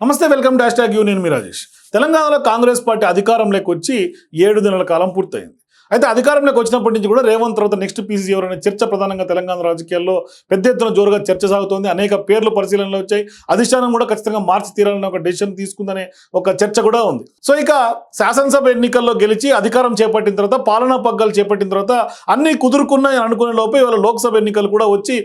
నమస్తే welcome dash tag you నేను మీ రాజేష్. తెలంగాణలో కాంగ్రెస్ పార్టీ అధికారంలోకి వచ్చి ఏడు నెలల కాలం పూర్తయింది. అయితే అధికారంలోకి వచ్చినప్పటి నుంచి కూడా రేవంత్ తర్వాత నెక్స్ట్ పీసీ ఎవరైనా చర్చ ప్రధానంగా తెలంగాణ రాజకీయాల్లో పెద్ద ఎత్తున జోరుగా చర్చ సాగుతోంది. అనేక పేర్లు పరిశీలనలో వచ్చాయి. అధిష్టానం కూడా ఖచ్చితంగా మార్చి తీరాలని ఒక డెసిషన్ తీసుకుందనే ఒక చర్చ కూడా ఉంది. సో ఇక శాసనసభ ఎన్నికల్లో గెలిచి అధికారం చేపట్టిన తర్వాత పాలనా పగ్గాలు చేపట్టిన తర్వాత అన్ని కుదురుకున్నాయి అనుకునే లోపే ఇవాళ లోక్సభ ఎన్నికలు కూడా వచ్చి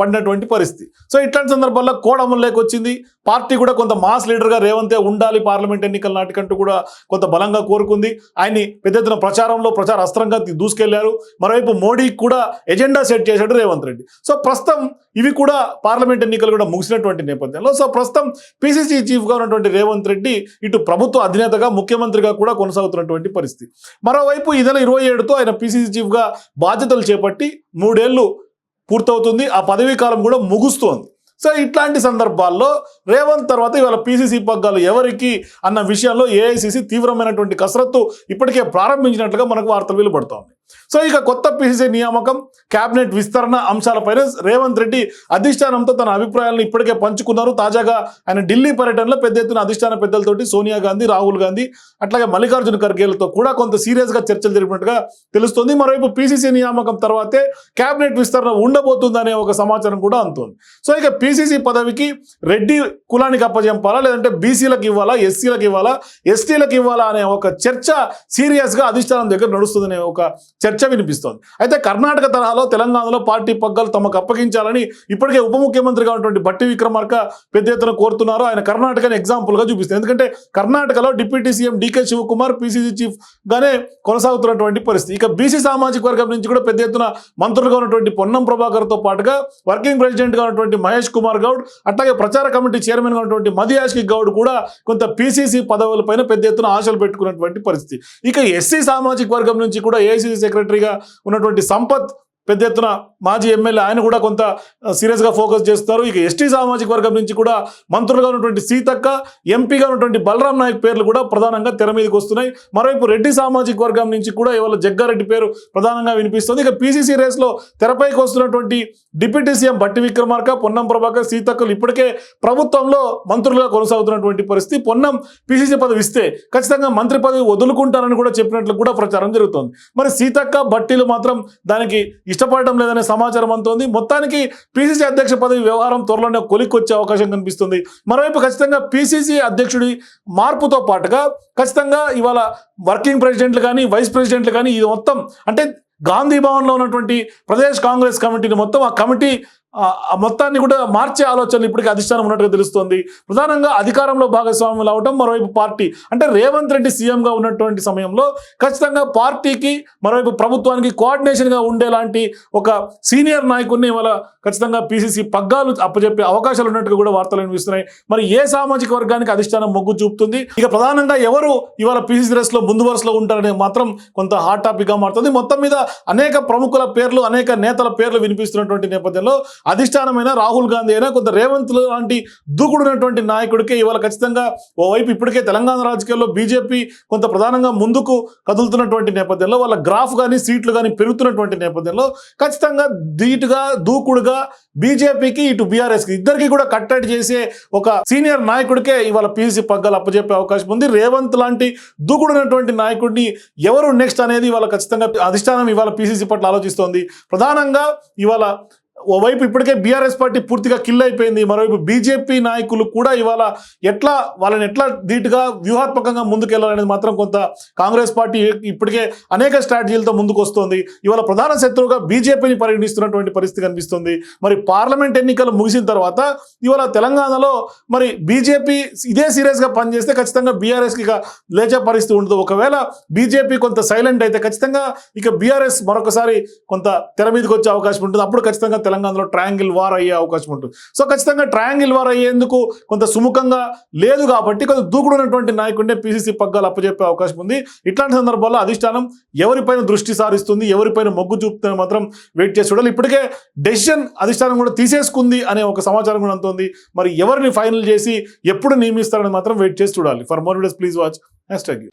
పడినటువంటి పరిస్థితి. సో ఇట్లాంటి సందర్భాల్లో కోడ్ అమలులోకి వచ్చింది పార్టీ కూడా కొంత మాస్ లీడర్గా రేవంతే ఉండాలి పార్లమెంట్ ఎన్నికల నాటికంటూ కూడా కొంత బలంగా కోరుకుంది. ఆయన్ని పెద్ద ఎత్తున ప్రచారంలో ప్రచార అస్త్రంగా దూసుకెళ్ళారు. మరోవైపు మోడీకి కూడా ఎజెండా సెట్ చేశాడు రేవంత్ రెడ్డి. సో ప్రస్తుతం ఇవి కూడా పార్లమెంట్ ఎన్నికలు కూడా ముగిసినటువంటి నేపథ్యంలో సో ప్రస్తుతం పిసిసి చీఫ్గా ఉన్నటువంటి రేవంత్ రెడ్డి ఇటు ప్రభుత్వ అధినేతగా ముఖ్యమంత్రిగా కూడా కొనసాగుతున్నటువంటి పరిస్థితి. మరోవైపు ఈ నెల ఇరవై ఏడుతో ఆయన పిసిసి చీఫ్గా బాధ్యతలు చేపట్టి మూడేళ్ళు పూర్తవుతుంది. ఆ పదవీ కాలం కూడా ముగుస్తోంది. సో ఇట్లాంటి సందర్భాల్లో రేవంత్ తర్వాత ఇవాళ పీసీసీ పగ్గాలు ఎవరికి అన్న విషయంలో ఏఐసిసి తీవ్రమైనటువంటి కసరత్తు ఇప్పటికే ప్రారంభించినట్లుగా మనకు వార్తలు వెలువడుతోంది సో ఇక కొత్త పిసిసి నియామకం కేబినెట్ విస్తరణ అంశాలపైన రేవంత్ రెడ్డి అధిష్టానంతో తన అభిప్రాయాలను ఇప్పటికే పంచుకున్నారు. తాజాగా ఆయన ఢిల్లీ పర్యటనలో పెద్ద ఎత్తున అధిష్టాన పెద్దలతోటి సోనియా గాంధీ రాహుల్ గాంధీ అట్లాగే మల్లికార్జున ఖర్గేలతో కూడా కొంత సీరియస్గా చర్చలు జరిపినట్టుగా తెలుస్తోంది. మరోవైపు పిసిసి నియామకం తర్వాతే కేబినెట్ విస్తరణ ఉండబోతుందనే ఒక సమాచారం కూడా అందుతోంది. సో ఇక పీసీసీ పదవికి రెడ్డి కులానికి అప్పజెంపాలా లేదంటే బీసీలకు ఇవ్వాలా ఎస్సీలకు ఇవ్వాలా ఎస్టీలకు ఇవ్వాలా అనే ఒక చర్చ సీరియస్గా అధిష్టానం దగ్గర నడుస్తుందనే ఒక చర్చ వినిపిస్తోంది. అయితే కర్ణాటక తరహాలో తెలంగాణలో పార్టీ పగ్గాలు తమకు అప్పగించాలని ఇప్పటికే ఉప ముఖ్యమంత్రిగా ఉన్నటువంటి బట్టి విక్రమార్క పెద్ద ఎత్తున కోరుతున్నారు. ఆయన కర్ణాటకని ఎగ్జాంపుల్గా చూపిస్తుంది ఎందుకంటే కర్ణాటకలో deputy CM DK Shivakumar PCC chief గానే కొనసాగుతున్నటువంటి పరిస్థితి. ఇక బీసీ సామాజిక వర్గం నుంచి కూడా పెద్ద ఎత్తున మంత్రులుగా ఉన్నటువంటి పొన్నం ప్రభాకర్తో పాటుగా వర్కింగ్ ప్రెసిడెంట్గా ఉన్నటువంటి మహేష్ కుమార్ గౌడ్ అట్లాగే ప్రచార కమిటీ చైర్మన్గా ఉన్నటువంటి మదియాష్కి గౌడ్ కూడా కొంత పీసీసీ పదవులపైన పెద్ద ఎత్తున ఆశలు పెట్టుకున్నటువంటి పరిస్థితి. ఇక ఎస్సీ సామాజిక వర్గం నుంచి కూడా ఏసీసీ సెక్రటరీగా ఉన్నటువంటి సంపత్ పెద్ద ఎత్తున మాజీ ఎమ్మెల్యే ఆయన కూడా కొంత సీరియస్గా ఫోకస్ చేస్తారు. ఇక ఎస్టీ సామాజిక వర్గం నుంచి కూడా మంత్రులుగా ఉన్నటువంటి సీతక్క ఎంపీగా ఉన్నటువంటి బలరాం నాయక్ పేర్లు కూడా ప్రధానంగా తెర మీదకి వస్తున్నాయి. మరోవైపు రెడ్డి సామాజిక వర్గం నుంచి కూడా ఇవాళ జగ్గారెడ్డి పేరు ప్రధానంగా వినిపిస్తుంది. ఇక పీసీసీ రేస్లో తెరపైకి వస్తున్నటువంటి డిప్యూటీ సీఎం బట్టి విక్రమార్క పొన్నం ప్రభాకర్ సీతక్కలు ఇప్పటికే ప్రభుత్వంలో మంత్రులుగా కొనసాగుతున్నటువంటి పరిస్థితి. పొన్నం పీసీసీ పదవి ఇస్తే ఖచ్చితంగా మంత్రి పదవి వదులుకుంటారని కూడా చెప్పినట్లు కూడా ప్రచారం జరుగుతోంది. మరి సీతక్క బట్టీలు మాత్రం దానికి ఇష్టపడడం లేదనే సమాచారం అంతోంది మొత్తానికి పీసీసీ అధ్యక్ష పదవి వ్యవహారం త్వరలోనే కొలిక్కొచ్చే అవకాశం కనిపిస్తుంది. మరోవైపు ఖచ్చితంగా పీసీసీ అధ్యక్షుడి మార్పుతో పాటుగా ఖచ్చితంగా ఇవాళ వర్కింగ్ ప్రెసిడెంట్లు కానీ వైస్ ప్రెసిడెంట్లు కానీ ఇది మొత్తం అంటే గాంధీ భవన్లో ఉన్నటువంటి ప్రదేశ్ కాంగ్రెస్ కమిటీని మొత్తం ఆ కమిటీ మొత్తాన్ని కూడా మార్చే ఆలోచనలు ఇప్పటికీ అధిష్టానం ఉన్నట్టుగా తెలుస్తోంది. ప్రధానంగా అధికారంలో భాగస్వాములు అవడం మరోవైపు పార్టీ అంటే రేవంత్ రెడ్డి సీఎంగా ఉన్నటువంటి సమయంలో ఖచ్చితంగా పార్టీకి మరోవైపు ప్రభుత్వానికి కోఆర్డినేషన్గా ఉండేలాంటి ఒక సీనియర్ నాయకుడిని ఇవాళ ఖచ్చితంగా పీసీసీ పగ్గాలు అప్పచెప్పే అవకాశాలు ఉన్నట్టుగా కూడా వార్తలు వినిపిస్తున్నాయి. మరి ఏ సామాజిక వర్గానికి అధిష్టానం మొగ్గు చూపుతుంది? ఇక ప్రధానంగా ఎవరు ఇవాళ పీసీసీ రేస్లో ముందు వరుసలో ఉంటారనే మాత్రం కొంత హాట్ టాపిక్గా మారుతుంది. మొత్తం మీద అనేక ప్రముఖుల పేర్లు అనేక నేతల పేర్లు వినిపిస్తున్నటువంటి నేపథ్యంలో అధిష్టానమైన రాహుల్ గాంధీ అయినా కొంత రేవంత్ లాంటి దూకుడున్నటువంటి నాయకుడికే ఇవాళ ఖచ్చితంగా ఓవైపు ఇప్పటికే తెలంగాణ రాజకీయాల్లో బీజేపీ కొంత ప్రధానంగా ముందుకు కదులుతున్నటువంటి నేపథ్యంలో వాళ్ళ గ్రాఫ్ కానీ సీట్లు కానీ పెరుగుతున్నటువంటి నేపథ్యంలో ఖచ్చితంగా ధీటుగా దూకుడుగా బీజేపీకి ఇటు బీఆర్ఎస్కి ఇద్దరికి కూడా కట్టడి చేసే ఒక సీనియర్ నాయకుడికే ఇవాళ పీసీ పగ్గాలు అప్పచెప్పే అవకాశం ఉంది. రేవంత్ లాంటి దూకుడున్నటువంటి నాయకుడిని ఎవరు నెక్స్ట్ అనేది ఇవాళ ఖచ్చితంగా అధిష్టానం ఇవాళ పీసీసీ పట్ల ఆలోచిస్తోంది. ప్రధానంగా ఇవాళ ఓవైపు ఇప్పటికే బీఆర్ఎస్ పార్టీ పూర్తిగా కిల్ అయిపోయింది మరోవైపు బీజేపీ నాయకులు కూడా ఇవాళ ఎట్లా వాళ్ళని ఎట్లా ధీటుగా వ్యూహాత్మకంగా ముందుకెళ్ళాలనేది మాత్రం కొంత కాంగ్రెస్ పార్టీ ఇప్పటికే అనేక స్ట్రాటజీలతో ముందుకు వస్తోంది ఇవాళ ప్రధాన శత్రువుగా బీజేపీని పరిగణిస్తున్నటువంటి పరిస్థితి కనిపిస్తుంది. మరి పార్లమెంట్ ఎన్నికలు ముగిసిన తర్వాత ఇవాళ తెలంగాణలో మరి బీజేపీ ఇదే సీరియస్గా పనిచేస్తే ఖచ్చితంగా బీఆర్ఎస్కి ఇక లేచే పరిస్థితి ఉండదు. ఒకవేళ బీజేపీ కొంత సైలెంట్ అయితే ఖచ్చితంగా ఇక బీఆర్ఎస్ మరొకసారి కొంత తెర మీదకి వచ్చే అవకాశం ఉంటుంది. అప్పుడు ఖచ్చితంగా తెలంగాణలో ట్రయాంగిల్ వార్ అయ్యే అవకాశం ఉంటుంది. సో ఖచ్చితంగా ట్రయాంగిల్ వార్ అయ్యేందుకు కొంత సుముఖంగా లేదు కాబట్టి కొంత దూకుడున్నటువంటి నాయకుడినే పీసీసీ పగ్గాలు అప్పచెప్పే అవకాశం ఉంది. ఇట్లాంటి సందర్భాల్లో అధిష్టానం ఎవరిపైన దృష్టి సారిస్తుంది ఎవరిపైన మొగ్గు చూపుతుందని మాత్రం వెయిట్ చేసి చూడాలి. ఇప్పటికే డెసిషన్ అధిష్టానం కూడా తీసేసుకుంది అనే ఒక సమాచారం కూడా అందుతుంది. మరి ఎవరిని ఫైనల్ చేసి ఎప్పుడు నియమిస్తారని మాత్రం వెయిట్ చేసి చూడాలి. For more videos please watch. Hashtag